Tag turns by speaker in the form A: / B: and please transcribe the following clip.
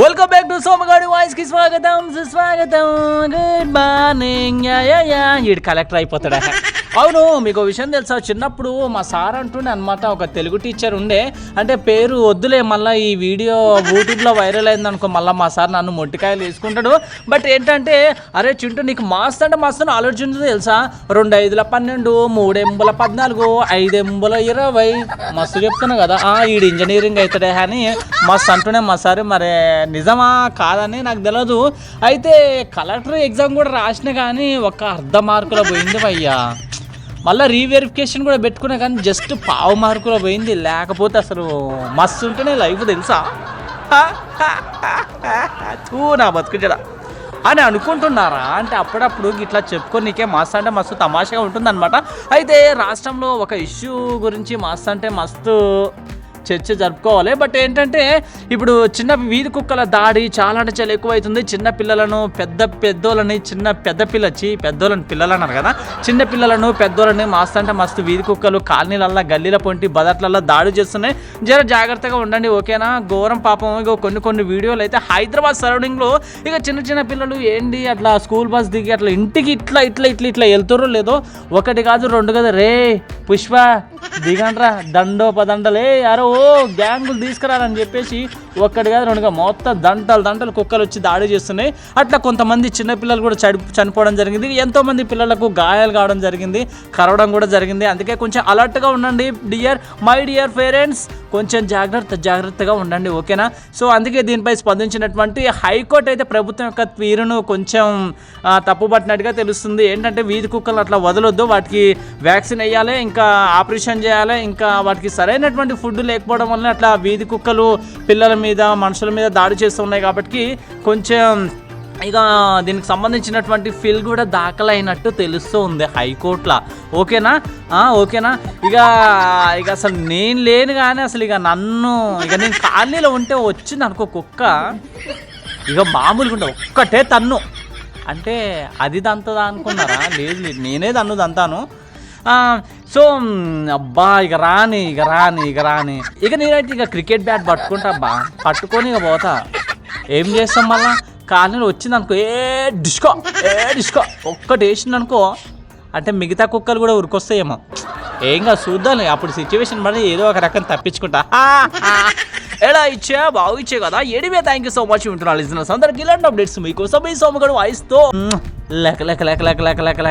A: Welcome back to సోమగాడి వాయిస్కి స్వాగతం సుస్వాగతం. Good morning yeah yeah yeah ఈడు కలెక్టర్ అయిపోతాడా? అవును మీకు విషయం తెలుసా? చిన్నప్పుడు మా సార్ అంటుండే అనమాట ఒక తెలుగు టీచర్ ఉండే. అంటే పేరు వద్దులే మళ్ళీ ఈ వీడియో యూట్యూబ్లో వైరల్ అయింది అనుకో మళ్ళీ మా సార్ నన్ను మొట్టికాయలు వేసుకుంటాడు. బట్ ఏంటంటే అరే చింటూ నీకు మాస్ అంటే మస్తు ఉంటుంది తెలుసా? రెండు ఐదుల పన్నెండు మూడెంబుల పద్నాలుగు ఐదెంబుల ఇరవై. మస్తు చెప్తున్నా కదా. ఈడు ఇంజనీరింగ్ అవుతాడే అని మస్తు అంటూనే మా సార్ మరి నిజమా? కాదని నాకు తెలియదు అయితే కలెక్టర్ ఎగ్జామ్ కూడా రాసిన కానీ ఒక అర్ధ మార్కులో పోయింది భయ్యా. మళ్ళీ రీవెరిఫికేషన్ కూడా పెట్టుకున్నా కానీ జస్ట్ పావు మార్కులో పోయింది. లేకపోతే అసలు మస్తు ఉంటేనే లైఫ్ తెలుసా? తూ నా బతుకుజడ. అని అనుకుంటున్నారా? అంటే అప్పుడప్పుడు ఇట్లా చెప్పుకొని నీకే మస్తు అంటే మస్తు తమాషగా ఉంటుందన్నమాట. అయితే రాష్ట్రంలో ఒక ఇష్యూ గురించి మస్తు అంటే మస్తు చర్చ జరుపుకోవాలి. బట్ ఏంటంటే ఇప్పుడు చిన్న వీధి కుక్కల దాడి చాలా అంటే చాలా ఎక్కువ అవుతుంది చిన్న పిల్లలను పెద్ద పెద్దోళ్ళని చిన్న పెద్ద పిల్లచ్చి పెద్దోళ్ళని పిల్లలు అన్నారు కదా. చిన్న పిల్లలను పెద్దోళ్ళని మస్తు అంటే మస్తు వీధి కుక్కలు కాలనీలల్లా గల్లీల పొంటి బదట్లల్లో దాడి చేస్తున్నాయి. జర జాగ్రత్తగా ఉండండి ఓకేనా? ఘోరం పాపం. ఇక కొన్ని కొన్ని వీడియోలు అయితే హైదరాబాద్ సరౌండింగ్లో ఇక చిన్న చిన్న పిల్లలు ఏంటి అట్లా స్కూల్ బస్ దిగి అట్లా ఇంటికి ఇట్లా ఇట్లా ఇట్లా ఇట్లా వెళ్తారో లేదో ఒకటి కాదు రెండు కదా. రే పుష్ప దిగండ్రా దండో పదండలే అరే ఓ గ్యాంగులు తీసుకురారని చెప్పేసి ఒక్కటి కాదు రెండుగా మొత్తం దంటలు దంటలు కుక్కలు వచ్చి దాడి చేస్తున్నాయి. అట్లా కొంతమంది చిన్నపిల్లలు కూడా చడి చనిపోవడం జరిగింది. ఎంతోమంది పిల్లలకు గాయాలు కావడం జరిగింది కరవడం కూడా జరిగింది. అందుకే కొంచెం అలర్ట్గా ఉండండి డియర్ మై డియర్ పేరెంట్స్. కొంచెం జాగ్రత్త జాగ్రత్తగా ఉండండి ఓకేనా? సో అందుకే దీనిపై స్పందించినటువంటి హైకోర్టు అయితే ప్రభుత్వం యొక్క తీరును కొంచెం తప్పుపట్టినట్టుగా తెలుస్తుంది. ఏంటంటే వీధి కుక్కలు అట్లా వదలొద్దు. వాటికి వ్యాక్సిన్ వేయాలి ఇంకా ఆపరేషన్ చేయాలి ఇంకా వాటికి సరైనటువంటి ఫుడ్ లేకపోవడం వల్ల అట్లా వీధి కుక్కలు పిల్లల మీద మనుషుల మీద దాడి చేస్తున్నాయి కాబట్టి కొంచెం ఇక దీనికి సంబంధించినటువంటి ఫిల్ కూడా దాఖలైనట్టు తెలుస్తూ ఉంది హైకోర్టులో. ఓకేనా? ఓకేనా? ఇక ఇక అసలు నేను లేను కానీ అసలు ఇక నన్ను ఇక నేను ఖాళీలో ఉంటే వచ్చింది అనుకో కుక్క. ఇక మామూలుగా ఉండే ఒక్కటే తన్ను. అంటే అది దంతదా అనుకున్నారా? లేదు లేదు నేనే తన్ను దంతాను. సో అబ్బా ఇక రాని ఇక రాని ఇక రాని. ఇక నేనైతే ఇక క్రికెట్ బ్యాట్ పట్టుకుంటా అబ్బా. పట్టుకొని ఇక పోతా. ఏం చేస్తాం మళ్ళా? కాలనీలో వచ్చింది అనుకో ఏ డిస్కో ఏ డిస్కో. ఒక్కటి వేసింది అనుకో అంటే మిగతా కుక్కలు కూడా ఉరికొస్తాయేమో. ఏం కాదు చూద్దాం అప్పుడు సిచ్యువేషన్ పడి ఏదో ఒక రకం తప్పించుకుంటా. ఎలా ఇచ్చా బాగు ఇచ్చే కదా? ఎడివే థ్యాంక్ యూ సో మచ్ వింటున్నా. లిజినర్స్ అందరికి ఇలాంటి అప్డేట్స్ మీకోసం మీ సోమగడు వాయిస్తో. లెక్క లెక్క లెక్క లెక్క లెక్క లెక్క లెక్క.